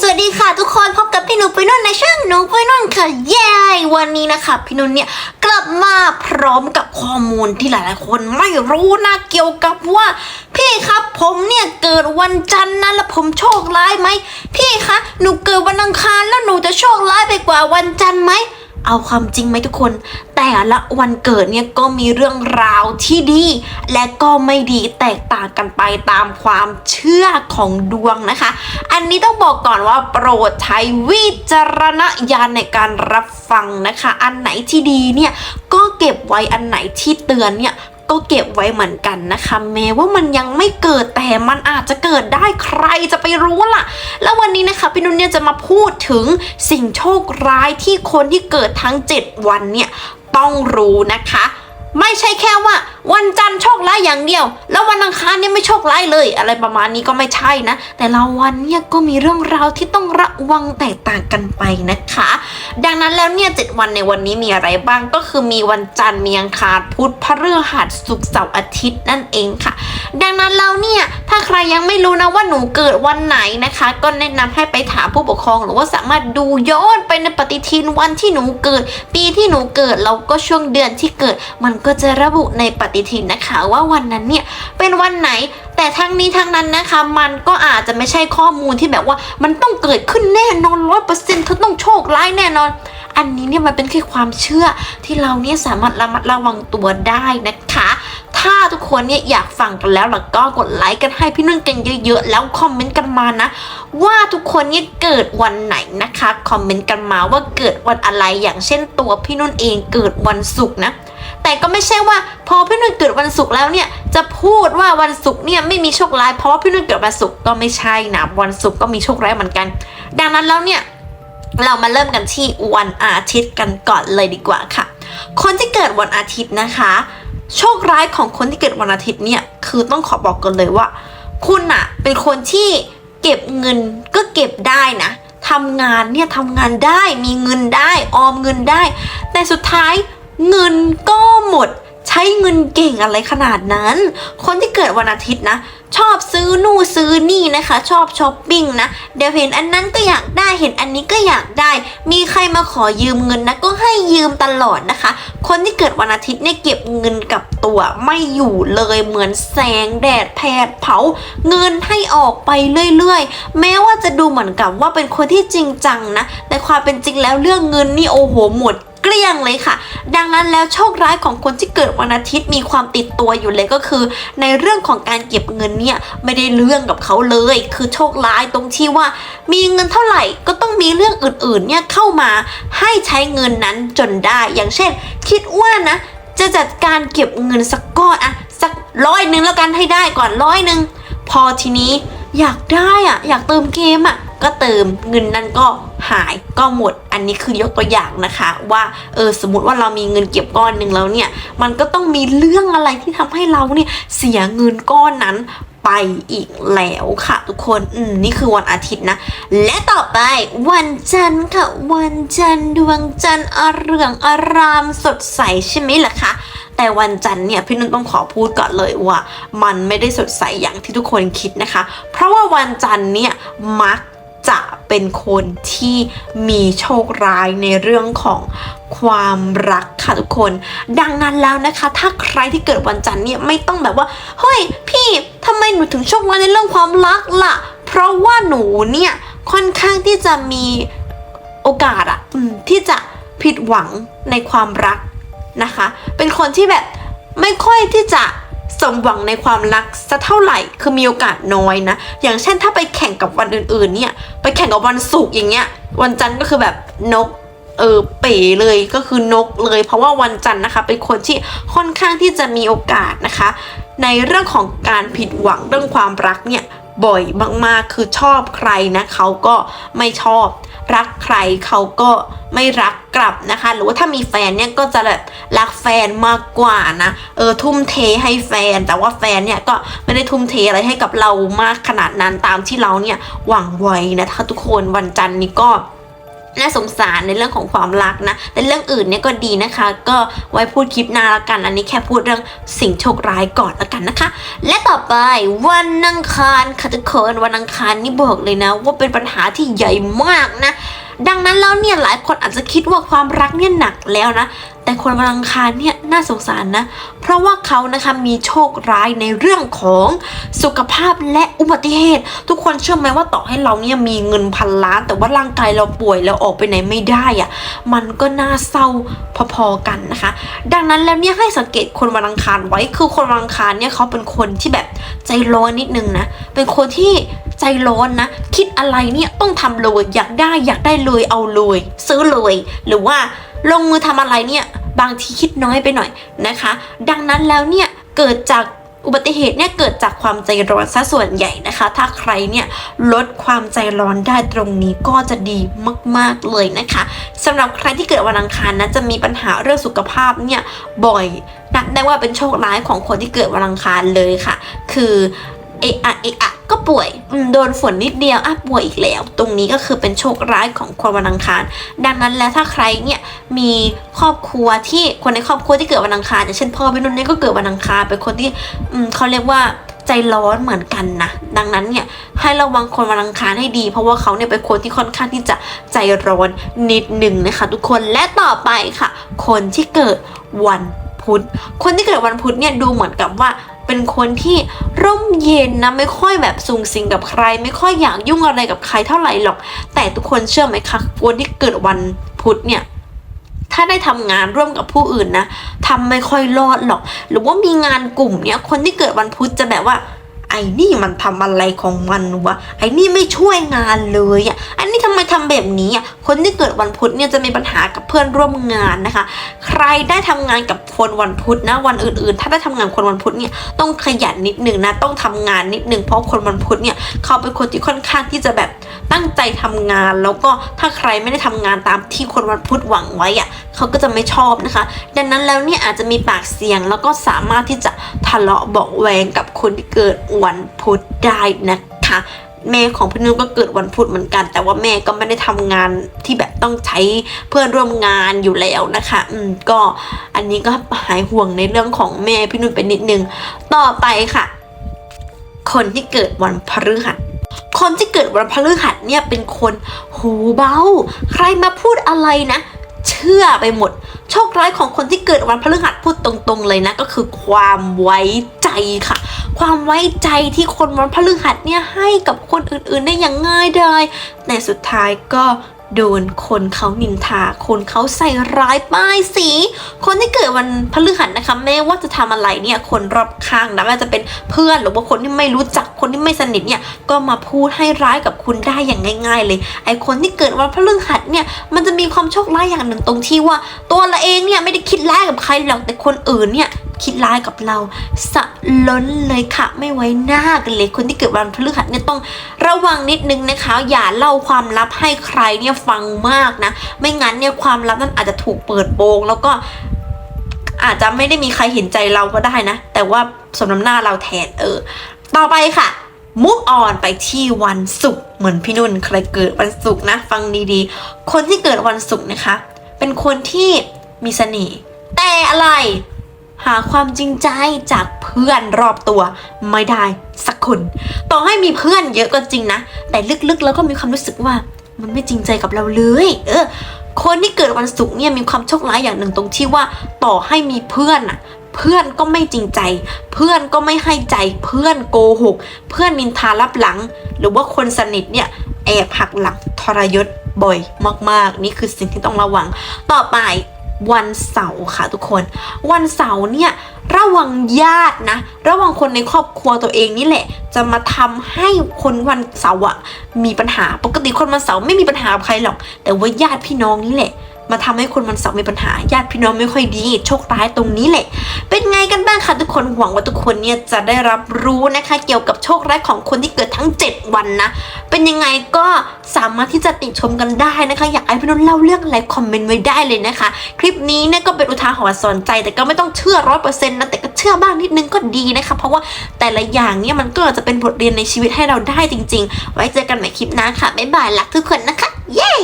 สวัสดีค่ะทุกคนพบกับพี่หนูปุ้ยนุ่นในช่องหนูปุ้ยนุ่นค่ะเย้วันนี้นะคะพี่นุ่นเนี่ยกลับมาพร้อมกับข้อมูลที่หลายๆ คนไม่รู้นะเกี่ยวกับว่า พี่ครับผมเนี่ยเกิดวันจันทร์นะแล้วผมโชคร้ายไหมพี่คะหนูเกิดวันอังคารแล้วหนูจะโชคร้ายไปกว่าวันจันทร์ไหม เอาความจริงไหมทุกคน แต่ละวันเกิดเนี่ยก็มีเรื่องราวที่ดี และก็ไม่ดีแตกต่างกันไปตามความเชื่อของดวงนะคะ อันนี้ต้องบอกก่อนว่าโปรดใช้วิจารณญาณในการรับฟังนะคะ อันไหนที่ดีเนี่ยก็เก็บไว้อันไหนที่เตือนเนี่ย ก็เก็บไว้เหมือนกันนะคะ แม้ว่ามันยังไม่เกิดแต่มันอาจจะเกิดได้ใครจะไปรู้ล่ะ แล้ววันนี้นะคะพี่นุ่นเนี่ยจะมาพูดถึงสิ่งโชคร้ายที่คนที่เกิดทั้ง 7 วันเนี่ยต้องรู้นะคะ ไม่ใช่แค่ว่า วันจันทร์โชคร้ายอย่างเดียว แล้ววันอังคารเนี่ยไม่โชคร้ายเลย อะไรประมาณนี้ก็ไม่ใช่นะ แต่ละวันเนี่ยก็มีเรื่องราวที่ต้องระวังแตกต่างกันไปนะคะ ดังนั้นแล้วเนี่ยเจ็ดวันในวันนี้มีอะไรบ้างก็คือมีวันจันทร์มีอังคารพุธพฤหัสศุกร์เสาร์อาทิตย์นั่นเองค่ะ ดังนั้นแล้วเนี่ยถ้าใครยังไม่รู้นะว่าหนูเกิดวันไหนนะคะ ก็แนะนำให้ไปถามผู้ปกครอง หรือว่าสามารถดูย้อนไปในปฏิทินวันที่หนูเกิด ปีที่หนูเกิดแล้วก็ช่วงเดือนที่เกิดมันก็็จะระบุในปฏิทินนะคะ ว่าวันนั้นเนี่ยเป็นวันไหน แต่ทั้งนี้ทั้งนั้นนะคะ มันก็อาจจะไม่ใช่ข้อมูลที่แบบว่ามันต้องเกิดขึ้นแน่นอนร้อยเปอร์เซ็นต์เธอต้องโชคร้ายแน่นอน อันนี้เนี่ยมันเป็นแค่ความเชื่อที่เราเนี่ยสามารถระมัดระวังตัวได้นะคะ ถ้าทุกคนเนี่ยอยากฟังกันแล้วล่ะก็กดไลค์กันให้พี่นุ่นกันเยอะๆ แล้วคอมเมนต์กันมานะ ว่าทุกคนเนี่ยเกิดวันไหนนะคะคอมเมนต์กันมาว่าเกิดวันอะไรอย่างเช่นตัวพี่นุ่นเองเกิดวันศุกร์นะ แต่ก็ไม่ใช่ว่าพอพี่นุ่นเกิดวันศุกร์แล้วเนี่ยจะพูดว่าวันศุกร์เนี่ยไม่มีโชคร้ายเพราะว่าพี่นุ่นเกิดวันศุกร์ก็ไม่ใช่นะวันศุกร์ก็มีโชคร้ายเหมือนกัน ดังนั้นแล้วเนี่ยเรามาเริ่มกันที่วันอาทิตย์กันก่อนเลยดีกว่าค่ะ คนที่เกิดวันอาทิตย์นะคะ โชคร้ายของคนที่เกิดวันอาทิตย์เนี่ยคือต้องขอบอกกันเลยว่า คุณอะเป็นคนที่เก็บเงินก็เก็บได้นะทำงานเนี่ยทำงานได้มีเงินได้ออมเงินได้ แต่สุดท้าย เงินก็หมด ใช้เงินเก่งอะไรขนาดนั้น คนที่เกิดวันอาทิตย์นะ ชอบซื้อนู่ซื้อนี่นะคะ ชอบช้อปปิ้งนะ เดี๋ยวเห็นอันนั้นก็อยากได้เห็นอันนี้ก็อยากได้ มีใครมาขอยืมเงินนะ ก็ให้ยืมตลอดนะคะ คนที่เกิดวันอาทิตย์เนี่ยเก็บเงินกับตัวไม่อยู่เลยเหมือนแสงแดดแผดเผา เงินให้ออกไปเรื่อยๆ แม้ว่าจะดูเหมือนกับว่าเป็นคนที่จริงจังนะ แต่ความเป็นจริงแล้วเรื่องเงินนี่โอ้โหหมด เกลี้ยงเลยค่ะ ดังนั้นแล้วโชคร้ายของคนที่เกิดวันอาทิตย์มีความติดตัวอยู่เลยก็คือ ในเรื่องของการเก็บเงินเนี่ยไม่ได้เรื่องกับเขาเลย คือโชคร้ายตรงที่ว่า มีเงินเท่าไหร่ก็ต้องมีเรื่องอื่นๆเนี่ยเข้ามาให้ใช้เงินนั้นจนได้ อย่างเช่น คิดว่านะ จะจัดการเก็บเงินสักก้อนอะสักร้อยหนึ่งแล้วกันให้ได้ก่อนร้อยหนึ่งพอทีนี้อยากได้อะอยากเติมเกมอะก็เติมเงินนั้นก็ หายก็หมด อันนี้คือยกตัวอย่างนะคะ ว่าเออสมมติว่าเรามีเงินเก็บก้อนหนึ่งแล้วเนี่ย มันก็ต้องมีเรื่องอะไรที่ทำให้เราเนี่ยเสียเงินก้อนนั้นไปอีกแล้วค่ะทุกคน อืม นี่คือวันอาทิตย์นะ และต่อไปวันจันทร์ค่ะ วันจันทร์ดวงจันทร์อเรืองอารามสดใสใช่ไหมล่ะคะ แต่วันจันทร์เนี่ยพี่นุ่นต้องขอพูดก่อนเลยว่า มันไม่ได้สดใสอย่างที่ทุกคนคิดนะคะ เพราะว่าวันจันทร์เนี่ยมัก จะเป็นคนที่มีโชคร้ายในเรื่องของความรักค่ะทุกคน ดังนั้นแล้วนะคะ ถ้าใครที่เกิดวันจันทร์เนี่ยไม่ต้องแบบว่าเฮ้ยพี่ทำไมหนูถึงโชคร้ายในเรื่องความรักล่ะ เพราะว่าหนูเนี่ยค่อนข้างที่จะมีโอกาสอะที่จะผิดหวังในความรักนะคะ เป็นคนที่แบบไม่ค่อยที่จะ สมหวังในความรักสักเท่าไหร่คือมีโอกาสน้อยนะ อย่างเช่นถ้าไปแข่งกับวันอื่น ๆ เนี่ย ไปแข่งกับวันศุกร์อย่างเงี้ย วันจันทร์ก็คือแบบนกเออเป๋เลยก็คือนกเลย เพราะว่าวันจันทร์นะคะ เป็นคนที่ค่อนข้างที่จะมีโอกาสนะคะ ในเรื่องของการผิดหวังเรื่องความรักเนี่ย บ่อยมากๆ คือชอบใครนะเขาก็ไม่ชอบ รักใครเขาก็ไม่รักกลับนะคะ หรือว่าถ้ามีแฟนเนี่ยก็จะแบบรักแฟนมากกว่านะเออทุ่มเทให้แฟน แต่ว่าแฟนเนี่ยก็ไม่ได้ทุ่มเทอะไรให้กับเรามากขนาดนั้นตามที่เราเนี่ยหวังไว้นะคะทุกคนวันจันทร์นี้ก็ น่าสงสารในเรื่องของความรักนะ แต่เรื่องอื่นเนี่ยก็ดีนะคะ ก็ไว้พูดคลิปหน้าละกัน อันนี้แค่พูดเรื่องสิ่งโชคร้ายก่อนละกันนะคะ และต่อไปวันอังคารค่ะทุกคนวันอังคารนี่บอกเลยนะ ว่าเป็นปัญหาที่ใหญ่มากนะ ดังนั้นแล้วเนี่ยหลายคนอาจจะคิดว่าความรักเนี่ยหนักแล้วนะ แต่คนวันอังคารเนี่ยน่าสงสารนะ เพราะว่าเขานะคะมีโชคร้ายในเรื่องของสุขภาพและอุบัติเหตุ ทุกคนเชื่อไหมว่าต่อให้เราเนี่ยมีเงินพันล้าน แต่ว่าร่างกายเราป่วยเราออกไปไหนไม่ได้อะมันก็น่าเศร้าพอๆกันนะคะ ดังนั้นแล้วเนี่ยให้สังเกตคนวันอังคารไว้คือคนวันอังคารเนี่ยเขาเป็นคนที่แบบใจร้อนนิดนึงนะเป็นคนที่ ใจร้อนนะ คิดอะไรเนี่ยต้องทำเลยอยากได้อยากได้เลยเอาเลยซื้อเลยหรือว่าลงมือทำอะไรเนี่ยบางทีคิดน้อยไปหน่อยนะคะ ดังนั้นแล้วเนี่ยเกิดจากอุบัติเหตุเนี่ยเกิดจากความใจร้อนซะส่วนใหญ่นะคะ ถ้าใครเนี่ยลดความใจร้อนได้ตรงนี้ก็จะดีมาก ๆเลยนะคะสำหรับใครที่เกิดวันอังคารนะจะมีปัญหาเรื่องสุขภาพเนี่ยบ่อยนับได้ว่าเป็นโชคร้ายของคนที่เกิดวันอังคารเลยค่ะ คือเอะอะเอะอะ ก็ป่วยอืมโดนฝนนิดเดียวอะป่วยอีกแล้ว ตรงนี้ก็คือเป็นโชคร้ายของคนวันอังคาร ดังนั้นแล้วถ้าใครเนี่ยมีครอบครัวที่คนในครอบครัวที่เกิดวันอังคารอย่างเช่นพ่อพี่นุ่นเนี่ยก็เกิดวันอังคารเป็นคนที่อืมเขาเรียกว่าใจร้อนเหมือนกันนะดังนั้นเนี่ยให้ระวังคนวันอังคารให้ดี เพราะว่าเขาเนี่ยเป็นคนที่ค่อนข้างที่จะใจร้อนนิดหนึ่งนะคะ ทุกคนและต่อไปค่ะ คนที่เกิดวันพุธคนที่เกิดวันพุธเนี่ยดูเหมือนกับว่า เป็นคนที่ร่มเย็นนะไม่ค่อยแบบสูงสิงกับใคร ไม่ค่อยอยากยุ่งอะไรกับใครเท่าไหร่หรอก แต่ทุกคนเชื่อไหมคะคนที่เกิดวันพุธเนี่ยถ้าได้ทำงานร่วมกับผู้อื่นนะทำไม่ค่อยรอดหรอก หรือว่ามีงานกลุ่มเนี่ยคนที่เกิดวันพุธจะแบบว่า ไอ้นี่มันทำอะไรของมันวะไอ้นี่ไม่ช่วยงานเลยอะไอันนี้ทำไมทำแบบนี้อะคนที่เกิดวันพุธเนี่ยจะมีปัญหากับเพื่อนร่วมงานนะคะ ใครได้ทำงานกับคนวันพุธนะวันอื่นๆ ถ้าได้ทำงานคนวันพุธเนี่ยต้องขยันนิดนึงนะต้องทำงานนิดนึงเพราะคนวันพุธเนี่ยเขาเป็นคนที่ค่อนข้างที่จะแบบตั้งใจทำงาน แล้วก็ถ้าใครไม่ได้ทำงานตามที่คนวันพุธหวังไว้อะเขาก็จะไม่ชอบนะคะ ดังนั้นแล้วเนี่ยอาจจะมีปากเสียงแล้วก็สามารถที่จะทะเลาะเบาแวงกับคนที่เกิดวันพุธได้นะคะแม่ของพี่นุ่นก็เกิดวันพุธเหมือนกัน แต่ว่าแม่ก็ไม่ได้ทำงานที่แบบต้องใช้เพื่อนร่วมงานอยู่แล้วนะคะ อืมก็อันนี้ก็หายห่วงในเรื่องของแม่พี่นุ่นไปนิดนึง ต่อไปค่ะ คนที่เกิดวันพฤหัสคนที่เกิดวันพฤหัสเนี่ยเป็นคนหูเบา ใครมาพูดอะไรนะ เชื่อไปหมด โชคร้ายของคนที่เกิดวันพฤหัสพูดตรงๆเลยนะ ก็คือความไว้ใจค่ะ ความไว้ใจที่คนวันพฤหัสเนี่ยให้กับคนอื่นๆได้อย่างง่ายดายแต่สุดท้ายก็โดนคนเขานินทา คนเขาใส่ร้ายป้ายสี คนที่เกิดวันพฤหัสนะคะแม้ว่าจะทำอะไรเนี่ยคนรอบข้างนะไม่ว่าจะเป็นเพื่อนหรือว่าคนที่ไม่รู้จักคนที่ไม่สนิทเนี่ยก็มาพูดให้ร้ายกับคุณได้อย่างง่าย ๆ เลยไอคนที่เกิดวันพฤหัสเนี่ยมันจะมีความโชคร้ายอย่างหนึ่งตรงที่ว่า ตัวเราเองเนี่ยไม่ได้คิดร้ายกับใครหรอกแต่คนอื่นเนี่ย คิดร้ายกับเราสะล้นเลยค่ะ ไม่ไว้หน้ากันเลยคนที่เกิดวันพฤหัสเนี่ยต้องระวังนิดนึงนะคะ อย่าเล่าความลับให้ใครเนี่ยฟังมากนะ ไม่งั้นเนี่ยความลับนั้นอาจจะถูกเปิดโปงแล้วก็อาจจะไม่ได้มีใครเห็นใจเราก็ได้นะ แต่ว่าสมน้ำหน้าเราแทนเออ ต่อไปค่ะมุกออนไปที่วันศุกร์เหมือนพี่นุ่นใครเกิดวันศุกร์นะ ฟังดีๆ คนที่เกิดวันศุกร์นะคะ เป็นคนที่มีเสน่ห์แต่อะไร หาความจริงใจจากเพื่อนรอบตัวไม่ได้สักคน ต่อให้มีเพื่อนเยอะก็จริงนะ แต่ลึกๆแล้วก็มีความรู้สึกว่า มันไม่จริงใจกับเราเลย เออ คนที่เกิดวันศุกร์เนี่ยมีความโชคร้ายอย่างหนึ่งตรงที่ว่า ต่อให้มีเพื่อนอะเพื่อนก็ไม่จริงใจ เพื่อนก็ไม่ให้ใจ เพื่อนโกหก เพื่อนนินทารับหลัง หรือว่าคนสนิทเนี่ยแอบหักหลังทรยศบ่อยมาก ๆ นี่คือสิ่งที่ต้องระวัง ต่อไป วันเสาร์ค่ะทุกคน วันเสาร์เนี่ยระวังญาตินะ ระวังคนในครอบครัวตัวเองนี่แหละ จะมาทำให้คนวันเสาร์อะมีปัญหาปกติคนวันเสาร์ไม่มีปัญหากับใครหรอก แต่ว่าญาติพี่น้องนี่แหละ มาทำให้คนวันเสาร์มีปัญหาญาติพี่น้องไม่ค่อยดี โชคร้ายตรงนี้แหละ เป็นไงกันบ้างคะทุกคนหวังว่าทุกคนเนี่ยจะได้รับรู้นะคะ เกี่ยวกับโชคร้ายของคนที่เกิดทั้ง 7 วันนะ เป็นยังไงก็สามารถที่จะติชมกันได้นะคะ อยากให้พี่นุ่นเล่าเรื่องอะไรคอมเมนต์ไว้ได้เลยนะคะ คลิปนี้เนี่ยก็เป็นอุทาหรณ์สอนใจ แต่ก็ไม่ต้องเชื่อร้อยเปอร์เซ็นต์นะแต่ก็เชื่อบ้างนิดนึงก็ดีนะคะ เพราะว่าแต่ละอย่างเนี่ยมันก็จะเป็นบทเรียนในชีวิตให้เราได้จริง ๆ ไว้เจอกันใหม่คลิปหน้าค่ะบ๊ายบายรักทุกคนนะคะ เย้